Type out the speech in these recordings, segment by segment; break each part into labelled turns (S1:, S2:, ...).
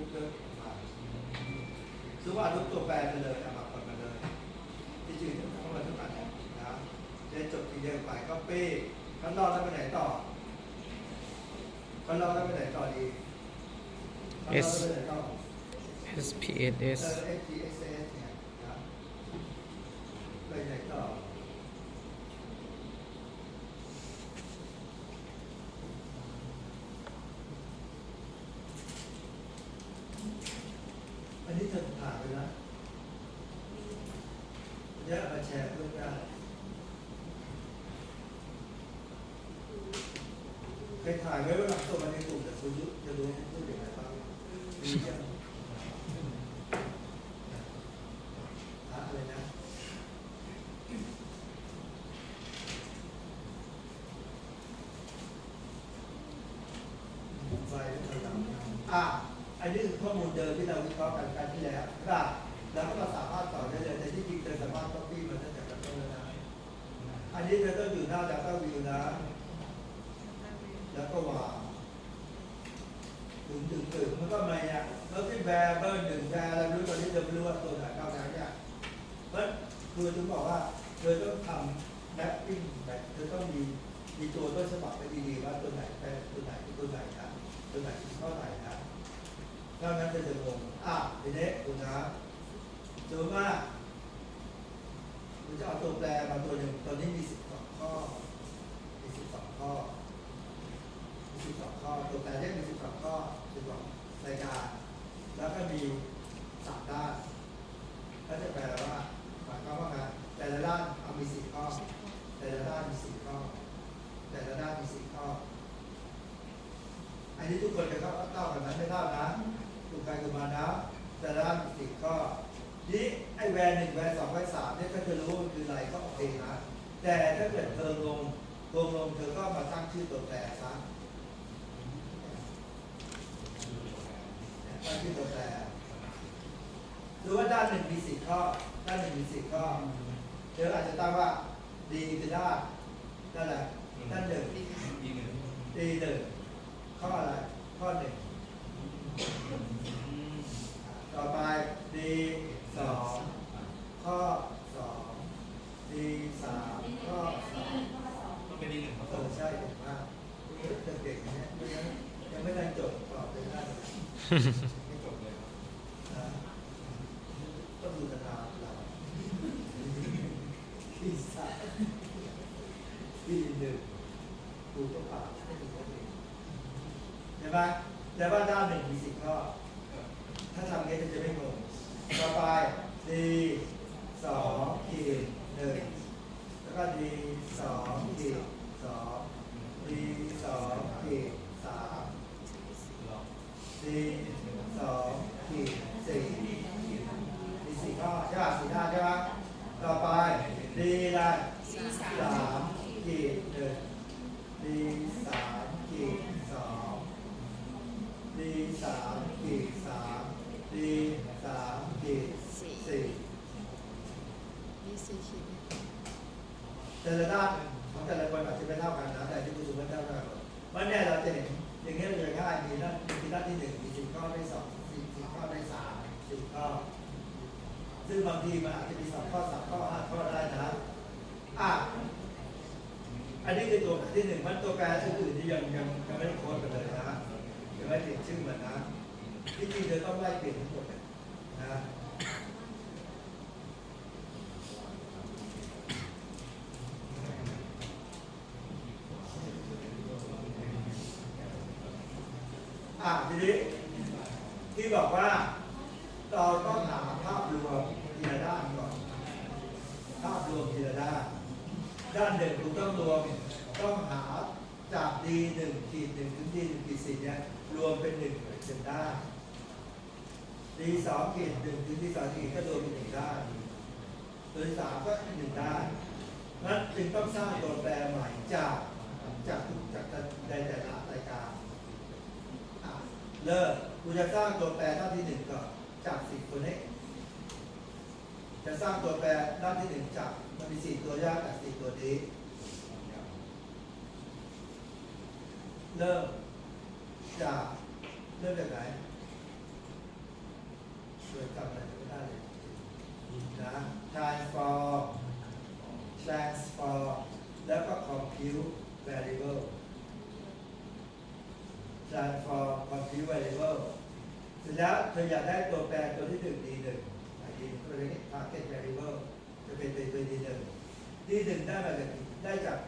S1: ลึกลึกมาซื้อว่าทุกตัวแปรไปเลยเอามาก่อนมาเลย ที่จริงเข้ามาทุกอันนะเรียนจบทีเดียวไปก็ปี้ข้างนอกแล้วไปไหนต่อข้างนอกแล้วไปไหนต่อดีข้างนอกแล้วไปไหนต่อ
S2: SPSS
S1: เออ SPSS เนี่ยนะไปไหนต่อ อันนี้เธอผ่านไปแล้วเดี๋ยวเอามาแชร์เพื่อนได้ใคร ถ่ายไว้ว่าหลังส่งมาในกลุ่มแต่คุณยุจะรู้พูดอย่างไรบ้างมียังอะไรนะไฟไม่ทันหลังอะอันนี้คือข้อมูลเดิมที่เราวิเคราะห์กันครั้งที่แล้วครับแล้วก็สามารถต่อได้เลยในที่จริงเธอสามารถ copy มันได้จากกันต้นแล้วนะอันนี้เธอต้องอยู่หน้า Data View นะ แล้วก็วางถึงถึงถึงมันก็ไมาเนี่ยแล้วที่แบร์เบอร์หนึ่งแบร์อะไรไม่รู้ตอนนี้เธอไม่รู้ว่าตัวไหนเข้าไหนเนี่ยเพราะคือถึงบอกว่าเธอต้องทำแมปปิ้งแบบเธอต้องมีมีตัวต้นฉบับไปดีๆว่าตัวไหนเป็นตัวไหนเป็นตัวไหนนะตัวไหนเป็นข้อไหนนะถ้างั้นเธอจะงงอะทีนี้คุณนะสมมติว่าคุณจะเอาตัวแปรมาตัวหนึ่งตอนนี้มีสิบสองข้อมีสิบสองข้อ มีสิบสองข้อตัวแปรเลขมีสิบสองข้อสิบสองรายการ แล้วก็มีสามด้านก็จะแปลว่าหมายความว่าไงแต่ละด้านเอามีสี่ข้อ แต่ละด้านมีสี่ข้อ แต่ละด้านมีสี่ข้อ อันนี้ทุกคนจะเข้าเท่ากันนั้นไม่เท่านะถูกใครถูกมานะแต่ละด้านมีสี่ข้อนี่ไอ้แวนหนึ่งแวนสองแวนสามเนี่ยก็จะรู้คืออะไรก็โอเคนะ แต่ถ้าเกิดเธอลงลงลงเธอก็มาตั้งชื่อตัวแปรซะ ตั้งชื่อตัวแปรหรือว่าด้านหนึ่งมีสี่ข้อ ด้านหนึ่งมีสี่ข้อเธออาจจะตั้งว่าดีคือด้านด้านอะไรด้านหนึ่งดีหนึ่งข้ออะไร ข้อหนึ่งต่อไปดีสองข้อสองดีสามข้อสาม
S3: ต้องเป็นดีหนึ่งครับ
S1: เออใช่เก่งมากจะเก่งเนี่ย ยังไม่ทันจบตอบไปได้
S3: ไม่จบเลยครับ
S1: ต้องดูตารางเราที่สามที่หนึ่งครูต้องผ่านให้ดูเขาเองใช่ไหมแต่ว่าด้านหนึ่งมีสิบข้อถ้าทำงี้จะไม่งงต่อไปดีสองขีดหนึ่งแล้วก็ดีสองขีดสองดีสองขีส
S3: อง
S1: ดีสองขีดสี่ดีสี่ข้อใช่ป่ะสี่หน้าใช่ป่ะต่อไปดีอะไรสามขีดหนึ่งดีสามขีดสองดีสามขีดสามดีสามขีดสี่
S4: มีสี่ขีด
S1: แต่ละด้านของแต่ละคนอาจจะไม่เท่ากันนะแต่ที่คุณสุภาพเท่ากันวันนี้เราจะเห็น อย่างเงี้ยเลยง่ายมีด้านมีด้านที่หนึ่งมีสิบข้อได้สองสิบสิบข้อได้สามสิบข้อ ซึ่งบางทีมันอาจจะมีสองข้อสามข้อห้าข้อได้นะอะอันนี้คือตัวที่หนึ่งมันตัวแปรชื่ออื่นที่ยังยังยังไม่ได้โค้ดกันเลยนะยังไม่ติดชื่อมันนะที่จริงเธอต้องไล่เปลี่ยนทั้งหมดเลยนะ อะทีนี้ที่บอกว่าเราต้องหาภาพรวมทีละด้านก่อน ภาพรวมทีละด้าน ด้านหนึ่งคุณต้องรวมต้องหาจากดีหนึ่งขีดหนึ่งถึงดีหนึ่งขีดสี่เนี่ยรวมเป็นหนึ่งเป็นด้านดีสองขีดหนึ่งถึงดีสองขีดก็รวมเป็นหนึ่งด้านตัวที่สามก็หนึ่งด้านนั้นจึงต้องสร้างตัวแปรใหม่จากจากทุกจากในแต่ละรายการ เริ่มกูจะสร้างตัวแปรด้านที่หนึ่งก่อนจากสี่ตัวนี้จะสร้างตัวแปรด้านที่หนึ่งจากมันมีสี่ตัวยากจากสี่ตัวนี้เริ่มจากเริ่มจากไหนช่วยจำอะไรไม่ได้เลยนะ transform transform แล้วก็ compute variable transform compute variable เสร็จแล้วเธออยากได้ตัวแปรตัวที่หนึ่งดีหนึ่งไอ้ดีหนึ่งตัวนี้ target variable จะเป็นตัวตัวดีหนึ่งดีหนึ่งได้มาจากได้จาก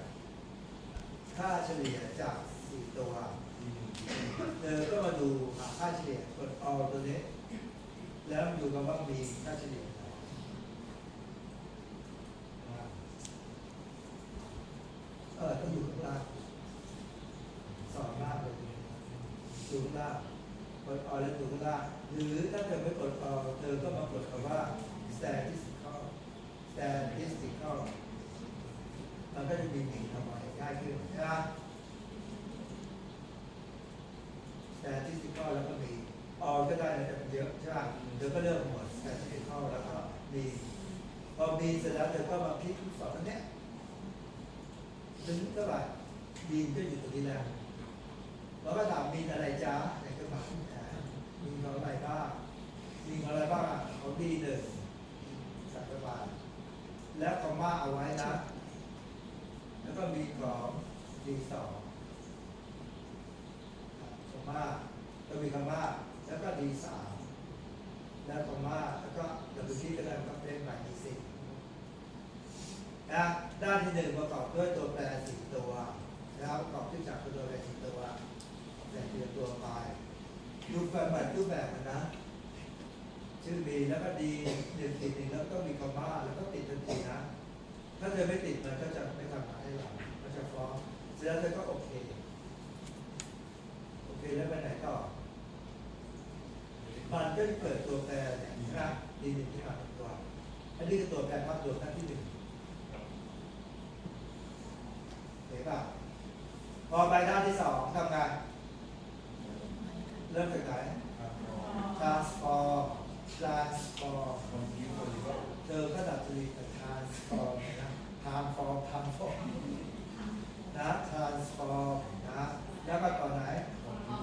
S1: ค่าเฉลี่ยจากสี่ตัวเธอก็มาดูหาค่าเฉลี่ยกด all ตัวนี้ แล้วดูกันว่ามีค่าเฉลี่ยอ่าไหร่นะครับเออต้องอยู่ข้างล่างสองล่างเลย ดูข้างล่างกด all แล้วดูข้างล่างหรือถ้าเธอไม่กด all เธอก็มากดคำว่า statistical statistical มันก็จะมีหนึ่งทำไมง่ายขึ้นนะแต่ที่สิบข้อแล้วก็มีออก็ได้นะแต่มันเยอะใช่ป่ะเดี๋ยวก็เริ่มหมดแต่ที่สิบข้อแล้วก็มี พอมีเสร็จแล้วเดี๋ยวก็มาพลิกทุกสองอันเนี้ยถึงเท่าไหร่มีนก็อยู่ตรงนี้แล้ว ของดีหนึ่งสัตว์บาลแล้วคอมมาเอาไว้นะ แล้วก็มีของดีสองคำว่าก็มีคำว่า แล้วก็ดีสามแล้วคำว่าแล้วก็ดับเบิลที่ก็ได้ก็เป็นหมายดีสินะด้านที่หนึ่งประกอบด้วยตัวแปรสี่ตัวนะครับประกอบด้วยจากตัวแปรสี่ตัวแต่เรียงตัวไปรูแบบแบบรูปแบบมันนะ ชื่อดีแล้วก็ดีหนึ่งติดหนึ่งแล้วก็มีคำว่าแล้วก็ติดทันทีนะ ถ้าเธอไม่ติดมันก็จะไม่ทำงานให้เรามันจะฟ้องเสร็จแล้วเธอก็โอเค โอเคแล้วไปไหนต่อมันก็จะเกิดตัวแปรเนี่ยนะดีหนึ่งที่มาเป็นตัว อันนี้คือตัวแปรภาพรวมหน้าที่หนึ่งเห็นป่ะพอไปด้านที่สองทำไงเริ่มจากไหน transform transform เจอก็ดับจริตกับ transform นะ transform transform นะ transform นะแล้วก็ต่อไหน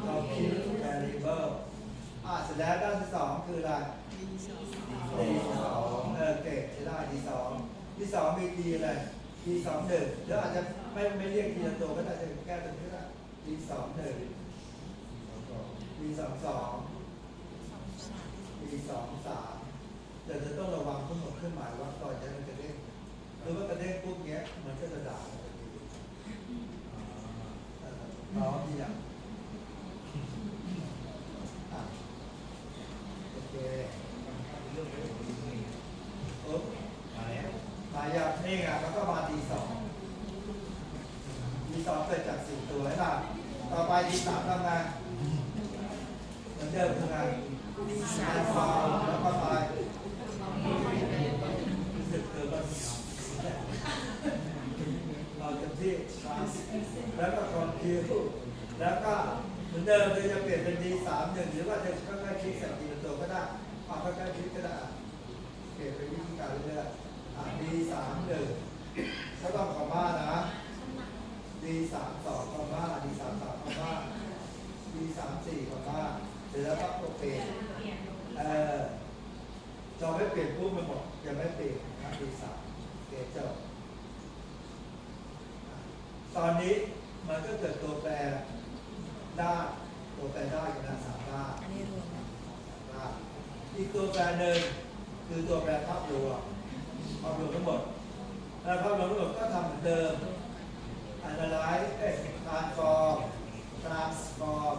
S1: compute variable อะเสร็จแล้วด้านที่สองคืออะไร
S4: ดีสอง
S1: เออเก่งใช้ได้ดีสองดีสองมีดีอะไรดีสองหนึ่งหรืออาจจะไม่ไม่เรียกทีละตัวก็ได้จะแก้ตัวนี้ก็ได้ดีสองหนึ่งดีสองสอง
S4: สอง สาม
S1: ดีสองสามแต่จะต้องระวังทั้งหมดเครื่องหมายว่าก่อนจะมันจะเด้งหรือว่ากระเด้งปุ๊บเนี้ยมันก็จะด่าเราทันทีเออพร้อมที่ยังอะโอเค
S3: เรื่องไม่ถูกนี่
S1: ปุ๊บ
S3: มาแล้ว
S1: มาอย่างนี่ไงมันก็มาดีสองดีสองเกิดจากสี่ตัวใช่ป่ะต่อไปดีสามทำไง มือนเดิมทำไง
S4: ดีสา
S1: สามมฟาวแล้วก็ไปสึกเกิดว่าเราจะที่ทรานส์แล้วก็คอนคิวแล้วก็เหมือนเดิมเลยจะเปลี่ยนเป็นดีสามหนึ่งหรือว่าจะค่อยๆคลิกใส่ทีละตัวก็ได้เอาค่อยๆคลิกก็ได้เปลี่ยนเป็นวิธีการเรื่อยๆอะ D สามหนึ่งก็ต้องคอมมานะ D สามสองคอมมา D สามสามคอมมา D สามสี่คอมมา เสร็จแล้วก็โอเคเออจอไม่เปลี่ยนปุ๊บมันบอกยังไม่เปลี่ยนนะ D สามโอเคจบตอนนี้มันก็เกิดตัวแปรด้านตัวแปรด้านกับด้านสามด้าน
S4: อันนี้รวมนะ
S1: อ่าอีกตัวแปรหนึ่งคือตัวแปรภาพรวมภาพรวมทั้งหมดแล้วภาพรวมทั้งหมดก็ทำเหมือนเดิม analyze เอ้ย transform transform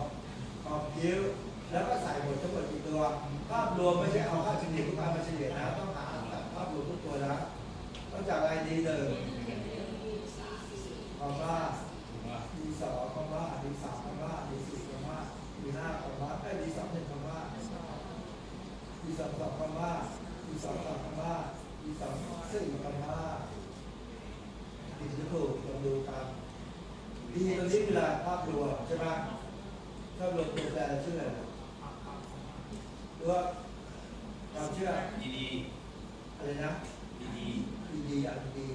S1: compute แล้วก็ใส่หมดทั้งหมดกี่ตัว ภาพรวมไม่ใช่เอาค่าเฉลี่ยทุกการมาเฉลี่ยนะต้องหาภาพรวมทุกตัวนะต้องจาก ID หนึ่งคอมมา
S3: ถูกป่ะ
S1: ดีสองคอมมาดีสามคอมมาดีสี่คอมมาดีห้าคอมมาเอ้ยดีสองหนึ่งคอมมา
S4: สอง
S1: ดี สองสองคำว่าดีสองสองคำว่าดีสองสี่คำว่าดีจะถูกลองดูกันดีตรงนี้คืออะภาพรวมใช่ไหมภาพรวมตัวแปรชื่ออะไรหรือว่าความเชื่อ
S3: ดีดี
S1: อะไรนะ
S3: ดีดี
S1: ดีดีอันดี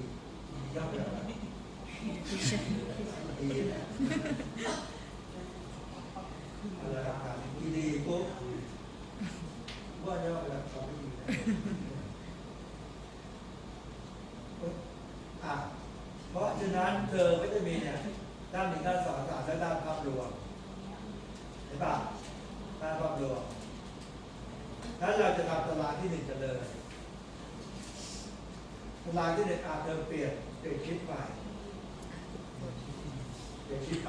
S1: ดีย่อมแบบอะไร
S4: ดิฉัน
S1: ดีนะอะไรครับดีดีปุ๊บ ว่าย่อแบบอะเพราะฉะนั้นเธอก็จะมีเนี่ยด้านหนึ่งด้านสองสามและด้านภาพรวมเห็นป่ะด้านภาพรวมนั้นเราจะทำตารางที่หนึ่งกันเลยตารางที่หนึ่งอาจเธอเปลี่ยนเปลี่ยนคิดใหม่เปลี่ยนคิด